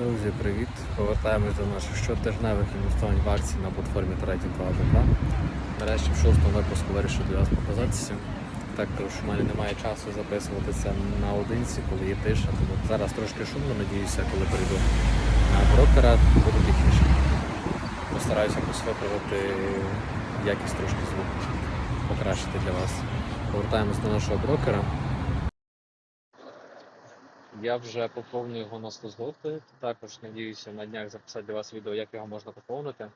Друзі, привіт! Повертаємось до наших щотижневих інвестувань в акції на платформі Trading 2 АБК. Нарешті в шостому випуску вирішив для вас показатися. Так, що в мене немає часу записуватися наодинці, коли є тиша, тому зараз трошки шумно, надіюся, коли прийду на брокера, буде тихіше. Постараюся виправити якість трошки звуку, покращити для вас. Повертаємось до нашого брокера. Я вже поповнив його на 100 злотих. Також надіюся на днях записати для вас відео, як його можна поповнити.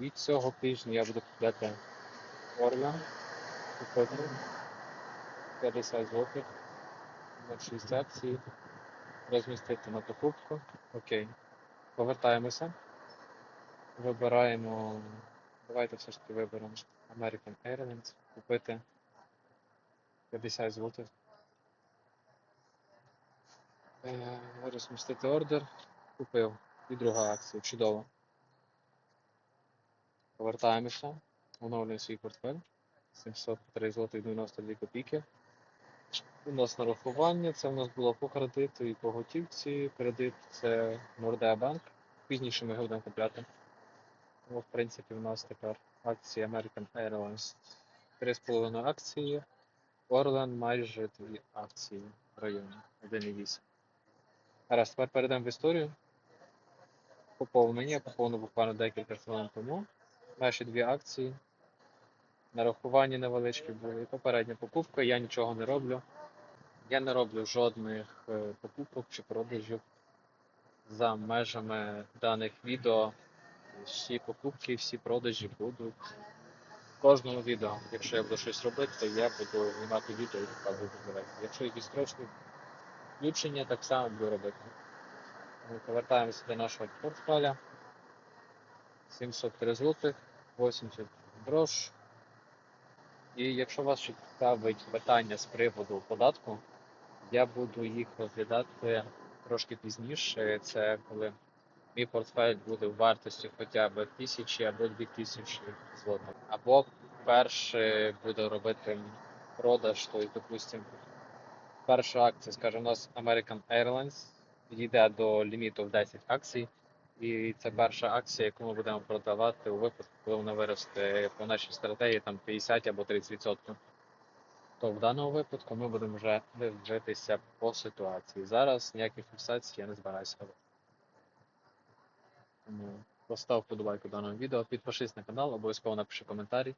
І цього тижня я буду купляти Орля. Купити 50 злотих на 6 акцій. Розмістити на покупку. Окей. Повертаємося. Вибираємо. Давайте все ж таки виберемо American Airlines. Купити 50 злотих. Е, Розмістити ордер. Купив. І друга акція. Чудово. Повертаємося. Оновлюємо свій портфель. 703 злотих 92 копійки. У нас нарахування. Це у нас було по кредиту і по готівці. Кредит це Nordea Bank. Пізніше ми його будемо купляти. Ну, в принципі, у нас тепер акції American Airlines 3,5 акції. Orlen майже 2 акції в районі 1,8. Зараз тепер перейдемо в історію. Поповнення. Я поповнив буквально декілька хвилин тому. Наші дві акції. Нарахування невеличкі були. І попередня покупка. Я нічого не роблю. Я не роблю жодних е, покупок чи продажів за межами даних відео. Всі покупки, всі продажі будуть кожному відео. Якщо я буду щось робити, то я буду знімати відео і показувати. Якщо якісь трошки включення, так само буду робити. Повертаємося до нашого портфеля. 703 злотих, 80 грош. І якщо вас цікавить питання з приводу податку, я буду їх розглядати трошки пізніше. Це коли мій портфель буде в вартості хоча б 1000 або 2000 злотих. Або перше буде робити продаж, то, допустимо, перша акція, скажімо, у нас American Airlines йде до ліміту в 10 акцій. І це перша акція, яку ми будемо продавати у випадку, коли вона виросте по нашій стратегії там 50 або 30%. То в даному випадку ми будемо вже дивитися по ситуації. Зараз ніяких фіксацій я не збираюся робити. Тому постав вподобайку даному відео, підпишись на канал, обов'язково напиши коментарі.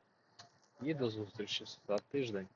І до зустрічі за тиждень.